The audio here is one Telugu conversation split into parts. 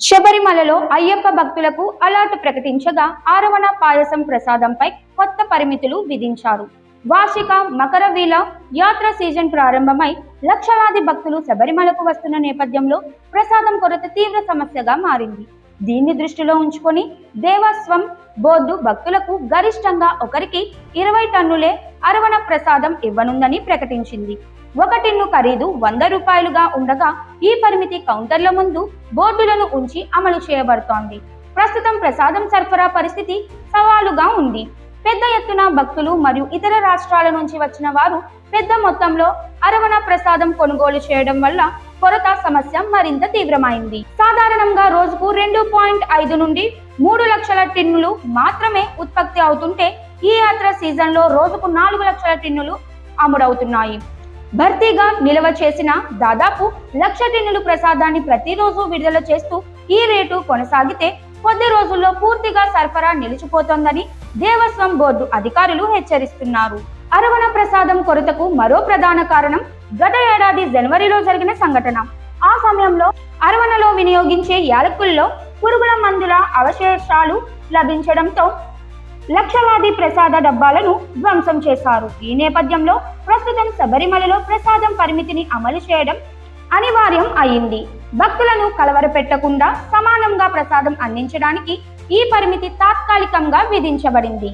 శబరిమలలో అయ్యప్ప భక్తులకు అలర్ట్ ప్రకటించగా ఆరవణ పాయసం ప్రసాదంపై కొత్త పరిమితులు విధించారు. వార్షిక మకర వీల యాత్ర సీజన్ ప్రారంభమై లక్షలాది భక్తులు శబరిమలకు వస్తున్న నేపథ్యంలో ప్రసాదం కొరత తీవ్ర సమస్యగా మారింది. దీన్ని దృష్టిలో ఉంచుకొని దేవస్వం బోర్డు భక్తులకు గరిష్టంగా ఒకరికి ఇరవై టన్నులే అరవణ ప్రసాదం ఇవ్వనుందని ప్రకటించింది. ఒక టిన్ను ఖరీదు వంద రూపాయలుగా ఉండగా ఈ పరిమితి కౌంటర్ల ముందు బోర్డులను ఉంచి అమలు చేయబడుతోంది. ప్రస్తుతం ప్రసాదం సరఫరా పరిస్థితి సవాలుగా ఉంది. పెద్ద ఎత్తున భక్తులు మరియు ఇతర రాష్ట్రాల నుంచి వచ్చిన వారు పెద్ద మొత్తంలో అరవణ ప్రసాదం కొనుగోలు చేయడం వల్ల కొరత సమస్య మరింత తీవ్రమైంది. సాధారణంగా రోజుకు రెండు పాయింట్ ఐదు నుండి మూడు లక్షల టిన్నులు మాత్రమే ఉత్పత్తి అవుతుంటే ఈ యాత్ర సీజన్లో రోజుకు నాలుగు లక్షల టిన్నులు అమ్ముడవుతున్నాయి. భర్తీగా నిల్వ చేసిన దాదాపు లక్ష టిన్నులు ప్రసాదాన్ని ప్రతిరోజు విడుదల చేస్తూ ఈ రేటు కొనసాగితే కొద్ది రోజుల్లో పూర్తిగా సరఫరా నిలిచిపోతోందని దేవస్వం బోర్డు అధికారులు హెచ్చరిస్తున్నారు. అరవణ ప్రసాదం కొరతకు మరో ప్రధాన కారణం గత ఏడాది జనవరిలో జరిగిన సంఘటన. ఆ సమయంలో అరవణలో వినియోగించే యాలకుల్లో పురుగుల మందుల అవశేషాలు లభించడంతో లక్షలాది ప్రసాద డబ్బాలను ధ్వంసం చేశారు. ఈ నేపథ్యంలో ప్రస్తుతం శబరిమలలో ప్రసాదం పరిమితిని అమలు చేయడం అనివార్యం అయింది. భక్తులను కలవరపెట్టకుండా సమానంగా ప్రసాదం అందించడానికి ఈ పరిమితి తాత్కాలికంగా విధించబడింది.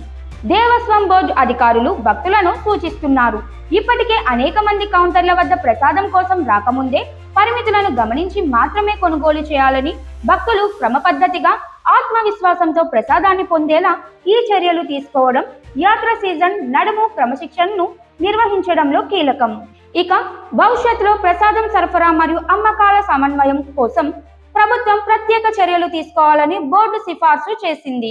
దేవస్వం బోర్డు అధికారులు భక్తులను సూచిస్తున్నారు. ఇప్పటికే అనేక మంది కౌంటర్ల వద్ద ప్రసాదం కోసం రాకముందే పరిమితులను గమనించి మాత్రమే కొనుగోలు చేయాలని భక్తులు క్రమపద్ధతిగా ఆత్మవిశ్వాసంతో ప్రసాదాన్ని పొందేలా ఈ చర్యలు తీసుకోవడం యాత్ర సీజన్ నడుము క్రమశిక్షణను నిర్వహించడంలో కీలకం. ఇక భవిష్యత్తులో ప్రసాదం సరఫరా మరియు అమ్మకాల సమన్వయం కోసం ప్రభుత్వం ప్రత్యేక చర్యలు తీసుకోవాలని బోర్డు సిఫార్సు చేసింది.